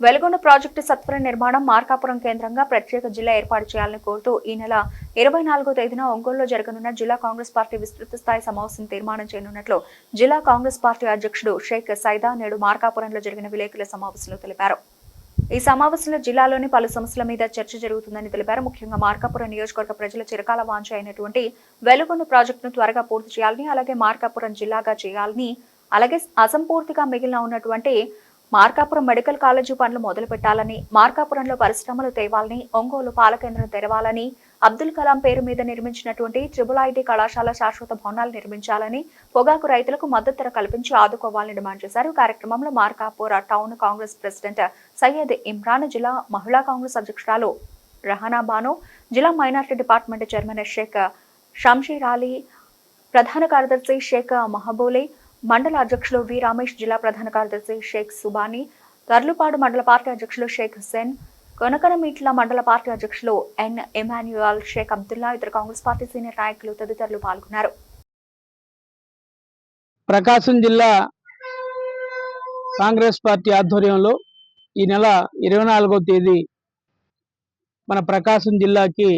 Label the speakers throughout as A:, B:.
A: Veligonda project సత్వర నిర్మాణం మార్కాపురం కేంద్రంగా ప్రత్యేక జిల్లా ఏర్పాటు చేయాలని కోరుతూ ఈ నెల ఇరవై నాలుగో తేదీన ఒంగోలులో జరగనున్న జిల్లా కాంగ్రెస్ పార్టీ విస్తృత స్థాయి సమావేశం తీర్మానం చేయనున్నట్లు జిల్లా కాంగ్రెస్ పార్టీ అధ్యక్షుడు షేక్ సైదా నేడు మార్కాపురంలో జరిగిన విలేకరుల సమావేశంలో తెలిపారు. ఈ సమావేశంలో జిల్లాలోని పలు సమస్యల మీద చర్చ జరుగుతుందని తెలిపారు. ముఖ్యంగా మార్కాపురం నియోజకవర్గ ప్రజల చిరకాల వాంఛ అయినటువంటి వెలుగొండ ప్రాజెక్టును త్వరగా పూర్తి చేయాలని అలాగే మార్కాపురం జిల్లాగా చేయాలని అలాగే అసంపూర్తిగా మిగిలిన ఉన్నటువంటి మార్కాపురం మెడికల్ కాలేజీ పనులు మొదలు పెట్టాలని మార్కాపురంలో పరిశ్రమలు తేవాలని ఒంగోలు పాలకేంద్రం తెరవాలని అబ్దుల్ కలాం పేరు మీద నిర్మించినటువంటి ట్రిబుల్ ఐటీ కళాశాల శాశ్వత భవనాలు నిర్మించాలని పొగాకు రైతులకు మద్దతు ధర కల్పించి ఆదుకోవాలని డిమాండ్ చేశారు. ఈ కార్యక్రమంలో Markapur town Congress president Syed Imran జిల్లా మహిళా కాంగ్రెస్ అధ్యక్షురాలు రహనా బాను జిల్లా minority department chairman Sheikh Shamsheer Ali ప్రధాన కార్యదర్శి షేక్ మహబూలే మండల అధ్యక్షులు వి రమేష్ జిల్లా ప్రధాన కార్యదర్శి షేక్ సుబానీ తర్లుపాడు మండల పార్టీ అధ్యక్షులు షేక్ హుసేన్ కొనకనమీట్ల మండల పార్టీ అధ్యక్షులు ఎన్ ఎమాన్యుయల్ షేక్ అబ్దుల్లా ఇతర కాంగ్రెస్ పార్టీ సీనియర్ నాయకులు తదితరులు పాల్గొన్నారు.
B: ప్రకాశం జిల్లా కాంగ్రెస్ పార్టీ ఆధ్వర్యంలో ఈ నెల ఇరవై నాలుగో తేదీ మన ప్రకాశం జిల్లాకి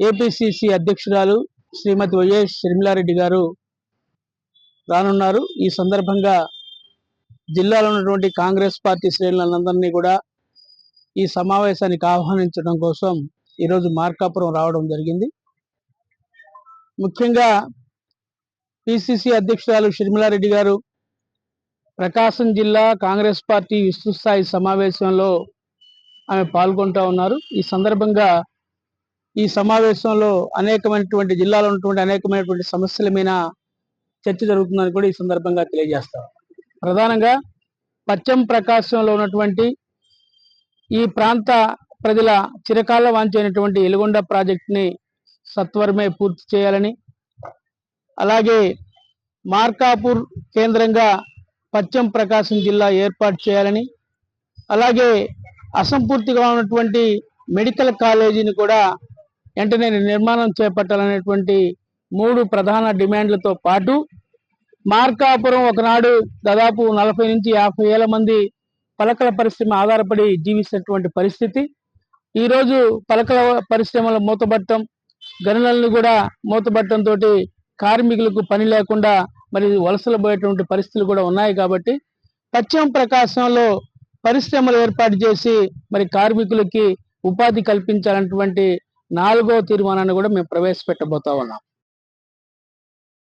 B: ఏపీసీసీ అధ్యక్షురాలు శ్రీమతి వైఎస్ షర్మిలారెడ్డి గారు రానున్నారు. ఈ సందర్భంగా జిల్లాలో ఉన్నటువంటి కాంగ్రెస్ పార్టీ శ్రేణులందరినీ కూడా ఈ సమావేశానికి ఆహ్వానించడం కోసం ఈరోజు మార్కాపురం రావడం జరిగింది. ముఖ్యంగా పిసిసి అధ్యక్షురాలు షర్మిలారెడ్డి గారు ప్రకాశం జిల్లా కాంగ్రెస్ పార్టీ విస్తృతస్థాయి సమావేశంలో ఆమె పాల్గొంటూ ఉన్నారు. ఈ సందర్భంగా ఈ సమావేశంలో అనేకమైనటువంటి జిల్లాలో ఉన్నటువంటి అనేకమైనటువంటి సమస్యల మీద చర్చ జరుగుతుందని కూడా ఈ సందర్భంగా తెలియజేస్తారు ప్రధానంగా పశ్చిమ ప్రకాశంలో ఉన్నటువంటి ఈ ప్రాంత ప్రజల చిరకాల వాంచైనటువంటి ఎలుగొండ ప్రాజెక్టుని సత్వరమే పూర్తి చేయాలని అలాగే మార్కాపూర్ కేంద్రంగా పశ్చిమ ప్రకాశం జిల్లా ఏర్పాటు చేయాలని అలాగే అసంపూర్తిగా ఉన్నటువంటి మెడికల్ కాలేజీని కూడా వెంటనే నిర్మాణం చేపట్టాలనేటువంటి మూడు ప్రధాన డిమాండ్లతో పాటు మార్కాపురం ఒకనాడు దాదాపు నలభై నుంచి యాభై వేల మంది పలకల పరిశ్రమ ఆధారపడి జీవిస్తున్నటువంటి పరిస్థితి. ఈరోజు పలకల పరిశ్రమల మూతబట్టం గనులను కూడా మూతబట్టం తోటి కార్మికులకు పని లేకుండా మరి వలసలు పోయేటువంటి పరిస్థితులు కూడా ఉన్నాయి కాబట్టి పశ్చిమ ప్రకాశంలో పరిశ్రమలు ఏర్పాటు చేసి మరి కార్మికులకి ఉపాధి కల్పించాలన్నటువంటి నాలుగో తీర్మానాన్ని కూడా మేము ప్రవేశపెట్టబోతా ఉన్నాం.